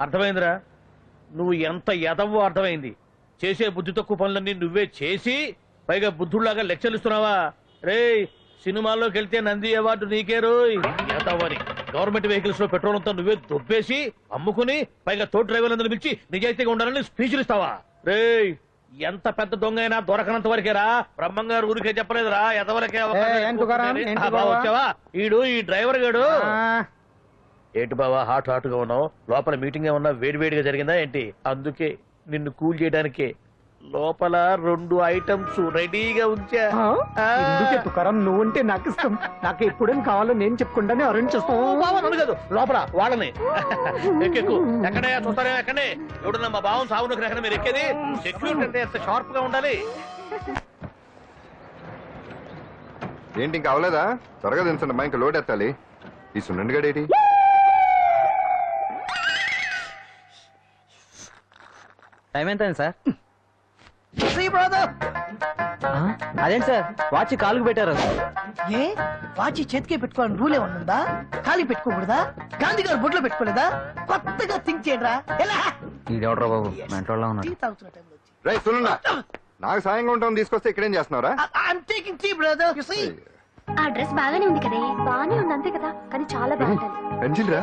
అర్థమైందిరా? నువ్వు ఎంత ఎదవో అర్థమైంది. చేసే బుద్ధి తక్కువ పనులన్నీ నువ్వే చేసి పైగా బుద్ధుళ్ళాగా లెక్చర్లు ఇస్తున్నావా? రేయ్ సినిమాల్లోకి వెళ్తే నంది అవార్డు నీకే రోయ్. ఎదవని గవర్నమెంట్ వెహికల్స్లో పెట్రోల్ అంతా నువ్వే దొబ్బేసి అమ్ముకుని పైగా తోటి డ్రైవర్లందరూ పిలిచి నిజాయితీగా ఉండాలని స్పీచ్లు ఇస్తావా? రేయ్ ఎంత పెద్ద దొంగ అయినా దొరకనంత వరకేరా? బ్రహ్మంగారు ఊరికే చెప్పలేదురా ఎదవరకే? వచ్చావా? ఈడు ఈ డ్రైవర్ గాడు. ఏంటి బావా హాట్ హాట్గా ఉన్నావు? లోపల మీటింగ్ ఏమన్నా వేడివేడిగా జరిగిందా ఏంటి? అందుకే నిన్ను కూల్ చేయడానికే లోపల రెండు ఐటమ్స్ రెడీగా ఉంచా. తుకారం నువ్వుంటే నాకు ఇష్టం నాకు ఎప్పుడేం కావాలో నేను చెప్పుకుంటానే అరేంజ్ చేస్తాను కాదు. లోపల వాళ్ళని. ఎక్కెక్కు ఎక్కడే చూస్తారే? ఎక్కడే. ఎవడన్నా మా బావం సాగునకు ఎక్కడ మీరు ఎక్కేది? సెక్యూరిటీ అంటే ఎంత షార్ప్గా ఉండాలి? ఏంటి ఇంకా అవలేదా? త్వరగా దించండి అమ్మా ఇంకా లోడ్ ఎత్తాలి. ఈ సున్నండి గడేటి? టైం ఎంత సార్? బ్రదర్! అదేంటి సార్? వాచ్ కాలుకు పెట్టారు. ఏ? వాచి చేతికే పెట్టుకోవాలని రూల్ ఏమన్నా ఉందా ఖాళీ పెట్టుకోకూడదా? గాంధీ గారు బొట్లో పెట్టుకోలేదా? కొత్తగా థింక్ చేయరా ఎలా? ఇదెవడరా బాబు? మెంటోళ్ళ టీ ఉన్నాడు తాగుతున్న టైంలో వచ్చి. రై సున్నుండా నాకు సాయంగా ఉంటాం తీసుకొస్తే ఇక్కడేం చేస్తున్నారా I'm taking tea brother you see ఆ డ్రెస్ బాగానే ఉంది కదే. బాగానే ఉంది అంతే కదా. కానీ చాలా బాగుంటుంది. రా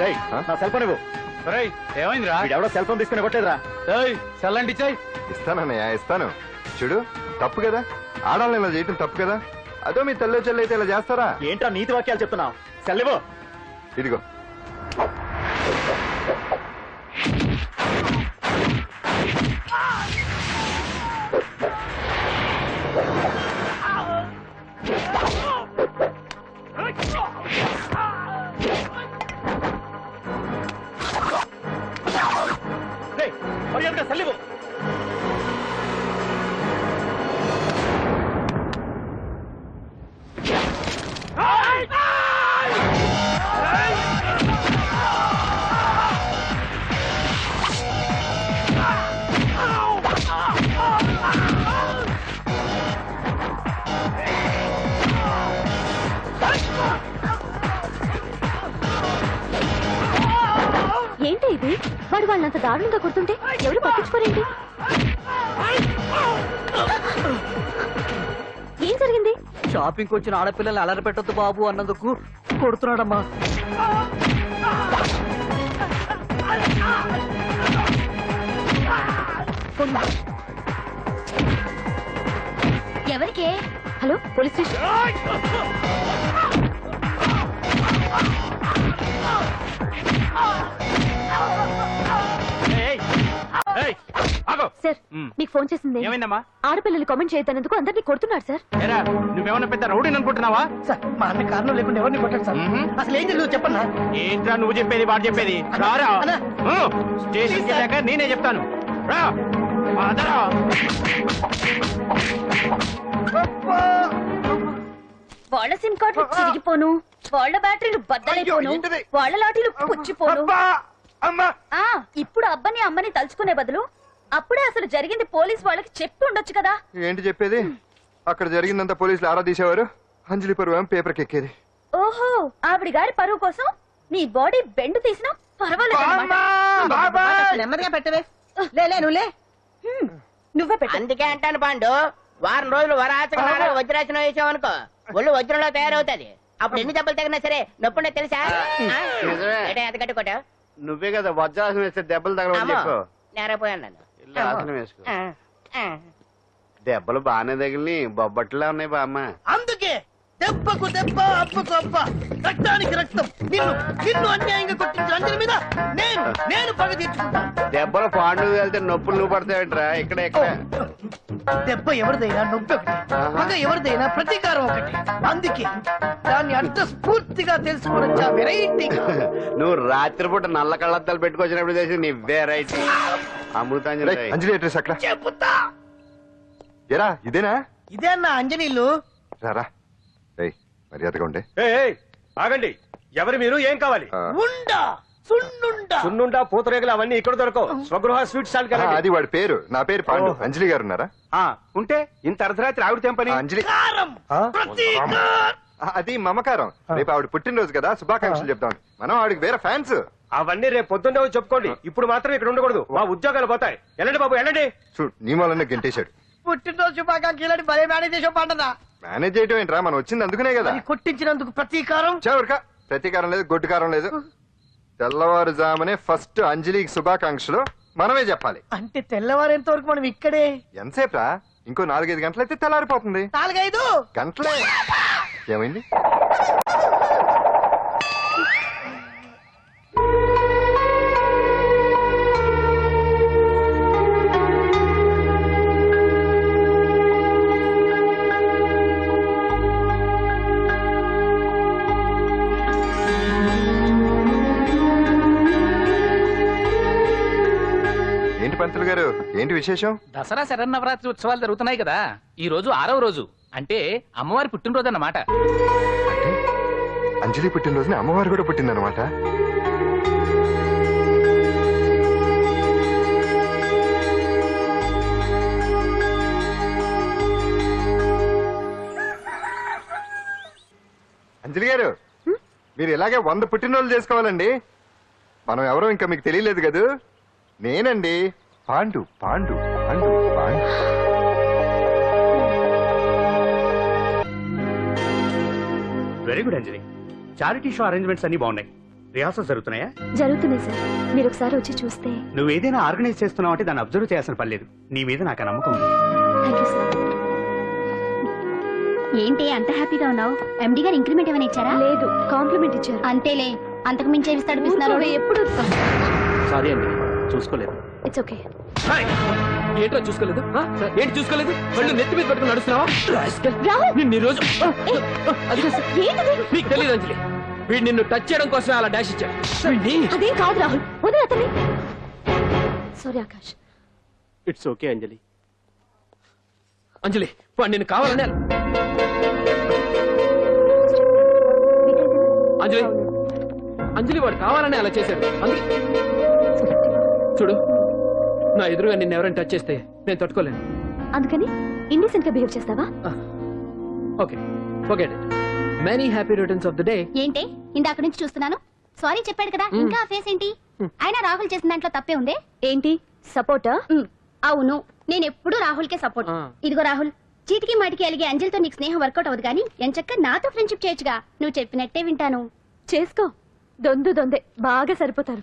రేయ్? నా సెల్ ఫోన్ ఇవ్వు. ఏమైందిరా? వీడెవడో సెల్ ఫోన్ తీసుకుని ఇవ్వట్లేదురా సెల్ అంటే ఇచ్చాయి. ఇస్తానన్నయ్య ఇస్తాను. చూడు తప్పు కదా? ఆడాలని ఇలా చేయటం తప్పు కదా? అదో మీ తల్లో చెల్లి అయితే ఇలా చేస్తారా? ఏంట్రా నీతి వాక్యాలు చెప్తున్నావు? సెల్ ఇవ్వు. ఇదిగో. వాడు వాళ్ళంత దారుణంగా కొడుతుంటే ఎవరు పట్టించుకోరేంటి? ఏం జరిగింది? షాపింగ్ వచ్చిన ఆడపిల్లల్ని అలర పెట్టొద్దు బాబు అన్నందుకు కొడుతున్నాడమ్మా. ఎవరికే? Hello police station. సార్. మీకు ఫోన్ చేసింది ఏమైందమ్మా? ఆడపిల్లలు కామెంట్ చేయొద్దన్నందుకు అందరినీ కొడుతున్నాడు సార్. ఏరా నువ్వేమన్నా పెద్ద రౌడీని అనుకుంటున్నావా? సార్ మా అన్న కారణం లేకుండా ఎవరిని కొట్టాడు సార్. అసలు ఏం జరిగిందో చెప్పన్నా? ఏంట్రా నువ్వు చెప్పేది వాడు చెప్పేది? రారా? అన్నా. స్టేషన్ వెళ్ళాక నేనే చెప్తాను. రా. వాళ్ళ సిమ్ కార్డులు చిరిగిపోను. వాళ్ళ బ్యాటరీలు బద్దలైపోను? వాళ్ళ లాటీలు పుచ్చిపోను. అబ్బా! అమ్మా! ఆ ఇప్పుడు అబ్బని అమ్మని తలుచుకునే బదులు అప్పుడే అసలు జరిగింది పోలీస్ వాళ్ళకి చెప్పి ఉండొచ్చు కదా. ఏంటి చెప్పేది? అక్కడ జరిగిందంతా పోలీసులు ఆరా తీసేవారు? అంజలి పరువు ఏమో పేపర్కి ఎక్కేది ఓహో ఆవిడ గారి పరువు కోసం నీ బాడీ బెండ్ తీసినా పర్వాలేదు నెమ్మదిగా పెట్టవే. లే లే నువ్వు లే. నువ్వే పెట్టు. అందుకే అంటాను పాండు వారం రోజులు వరాచక వజ్రాసనం వేసామనుకో ఒళ్ళు వజ్రంలో తయారవుతుంది. అప్పుడు ఎన్ని దెబ్బలు తగినా సరే నొప్పి ఉండదు తెలుసా? నిజమే. నువ్వే కదా వజ్రాసనం వేస్తే దెబ్బలు తగలవని చెప్పు నేరపోయాను నన్ను. ఆసనం వేసుకో. దెబ్బలు బాగానే తగిలి బొబ్బట్లా ఉన్నాయి బామ్మ. అందుకే దెబ్బకు దెబ్బ అబ్బకు అబ్బ. రక్తానికి రక్తం. నిన్ను నిన్ను అన్యాయంగా కొట్టించిన మీద నేను నేను పగ తీర్చుకుంటాను. దెబ్బలు పాండు వెళ్తే నొప్పులు నువ్వు పడతాయంటరా ఇక్కడ ఇక్కడ. దెబ్బ ఎవరిదైనా నొప్పి ఒకటి పగ ఎవరిదైనా ప్రతీకారం ఒకటి. అందుకే దాన్ని అర్థ స్ఫూర్తిగా తెలుసుకోవచ్చా వెరైటీ. నువ్వు రాత్రిపూట నల్ల కళ్ళద్దాలు పెట్టుకొచ్చినప్పుడు చేసి నీ వెరైటీ అమృతాంజలి అంజలి అడ్రస్ అక్కడ. చెబుతా ఎరా ఇదేనా? ఇదే అన్న అంజనీలు రారా. రేయ్ మర్యాదగా ఉండే. ఆగండి. ఎవరు మీరు? ఏం కావాలి? ఉండా సున్నుండా. సున్నుండా పూతరేగలు అవన్నీ ఇక్కడ దొరకవు. స్వగృహ స్వీట్ స్టాల్ ఆ, అది వాడి పేరు. నా పేరు పాండు. అంజలి గారు ఉన్నారా? ఉంటే ఇంత అర్ధరాత్రి ఆవిడ తెంపని అంజలి. అది మమకారం. రేపు ఆవిడ పుట్టినరోజు కదా. శుభాకాంక్షలు చెప్తాం మనం ఆవిడకి వేరే ఫ్యాన్స్. అవన్నీ రేపు పొద్దున్నే వచ్చి చెప్పుకోండి. ఇప్పుడు మాత్రం ఇక్కడ ఉండకూడదు. మా ఉద్యోగాలు పోతాయి. వెళ్ళండి బాబు వెళ్ళండి. చూడు నీ మూలనే గెంటేశాడు. పుట్టినరోజు శుభాకాంక్షలని భలే మేనేజ్ చేసావు పండదా మేనేజ్ చేయటం ఏంట్రా? మనం వచ్చింది అందుకునే కదా. అది కొట్టించినందుకు ప్రతీకారం. చవరిక ప్రతీకారం లేదు గొడ్డుకారం లేదు. తెల్లవారుజామునే ఫస్ట్ అంజలికి శుభాకాంక్షలు. మనమే చెప్పాలి. అంటే తెల్లవారేంత వరకు మనం ఇక్కడే? ఎంతసేపురా? ఇంకో నాలుగైదు గంటలైతే తెల్లారిపోతుంది. నాలుగైదు? గంటలే. ఏమైంది? పంతులు గారు ఏంటి విశేషం? దసరా శరన్నవరాత్రి ఉత్సవాలు జరుగుతున్నాయి కదా. ఈ రోజు ఆరవ రోజు. అంటే అమ్మవారి పుట్టినరోజు అన్నమాట. అంటే అంజలి పుట్టినరోజున అమ్మవారు కూడా పుట్టిందనమాట అంజలి గారు మీరు ఇలాగే వంద పుట్టినరోజులు చేసుకోవాలండి. మనం ఎవరో ఇంకా మీకు తెలియలేదు కదూ? నేనండి. Pandu Pandu Pandu Pandu. Very good Anjali charity show arrangements అన్ని బాగున్నాయి. రిహార్సల్స్ జరుగుతున్నాయా? జరుగుతున్నాయి సార్. మీరు ఒకసారి వచ్చి చూస్తే. నువ్వు ఏదైనా ఆర్గనైజ్ చేస్తున్నావు అంటే దాన్ని అబ్జర్వ్ చేయాల్సిన పని లేదు. నీ మీద నాకు ఆ నమ్మకం ఉంది. థ్యాంక్ యూ సార్ ఏంటి అంత హ్యాపీగా ఉన్నావు? ఎండి గారు ఇంక్రిమెంట్ ఏమైనా ఇచ్చారా? లేదు కాంప్లిమెంట్ ఇచ్చారు. అంతేలే అంతకు మించి ఊరుకోవే, ఎప్పుడు సారీ అండి చూసుకోలేదు. ఇట్స్ ఓకే ఏంటో చూసుకోలేదు? ఏంటి చూసుకోలేదు? వాళ్ళు నెత్తి మీద పెట్టుకుని నడుస్తున్నావా! నిన్ను ఈ రోజు నీకు తెలియదు అంజలి. వీడు నిన్ను టచ్ చేయడం కోసమే అలా డాష్ ఇచ్చాడు. అదేం కాదు రాహుల్. వదిలే అతని sorry Akash. It's okay Anjali. Anjali వాడు నిన్ను కావాలని అంజలి అంజలి వాడు కావాలని అలా చేశాడు. అందుకే చూడు నా ఎదురుగా నిన్ను ఎవరైనా టచ్ చేస్తే నేను తట్టుకోలేను. అందుకని ఇండిసెంట్గా బిహేవ్ చేస్తావా? Okay okay many happy returns of the day ఏంటి? ఇందాక నుంచి చూస్తున్నాను. సారీ చెప్పాడు కదా ఇంకా ఆ ఫేస్ ఏంటి? అయినా రాహుల్ చేసిన దాంట్లో తప్పే ఉందే? ఏంటి? సపోర్టా ఉమ్, అవును నేను ఎప్పుడు రాహుల్ కే సపోర్ట్. ఇదిగో రాహుల్ చీటికి మాటికి అలిగే అంజలితో నీకు స్నేహం వర్కౌట్ అవ్వదు కానీ ఎంచక్క నాతో ఫ్రెండ్షిప్ చేయొచ్చుగా. నువ్వు చెప్పినట్టే వింటాను. చేసుకో. దొందు దొందే బాగా సరిపోతారు.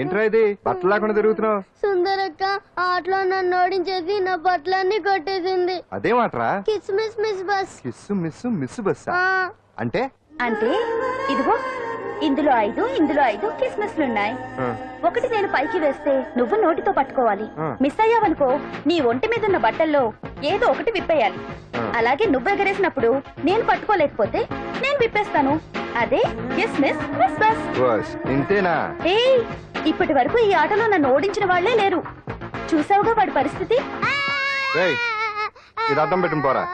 ఏంట్రా ఇది? బట్టలు లేకుండా తిరుగుతున్నావు. సుందరక్క ఆటలో నన్ను ఓడించేసి నా బట్టలన్నీ కొట్టేసింది. అదే మాట్రా? Kiss miss miss bus kiss miss miss బస్సా అంటే? అంటే ఇదిగో ఇందులో ఐదు ఇందులో ఐదు కిస్మిస్లున్నాయి ఒకటి నేను పైకి వేస్తే నువ్వు నోటితో పట్టుకోవాలి. మిస్ అయ్యావనుకో నీ ఒంటి మీద ఉన్న బట్టల్లో ఏదో ఒకటి విప్పేయాలి. అలాగే నువ్వు ఎగరేసినప్పుడు నేను పట్టుకోలేకపోతే నేను విప్పేస్తాను. అదే కిస్మిస్ మిస్ బస్ బస్ ఇంతేనా? ఏయ్ ఇప్పటి వరకు ఈ ఆటలో నన్ను ఓడించిన వాళ్ళే లేరు. చూసావుగా వాడి పరిస్థితి? రేయ్ ఇది అర్థం పోరా.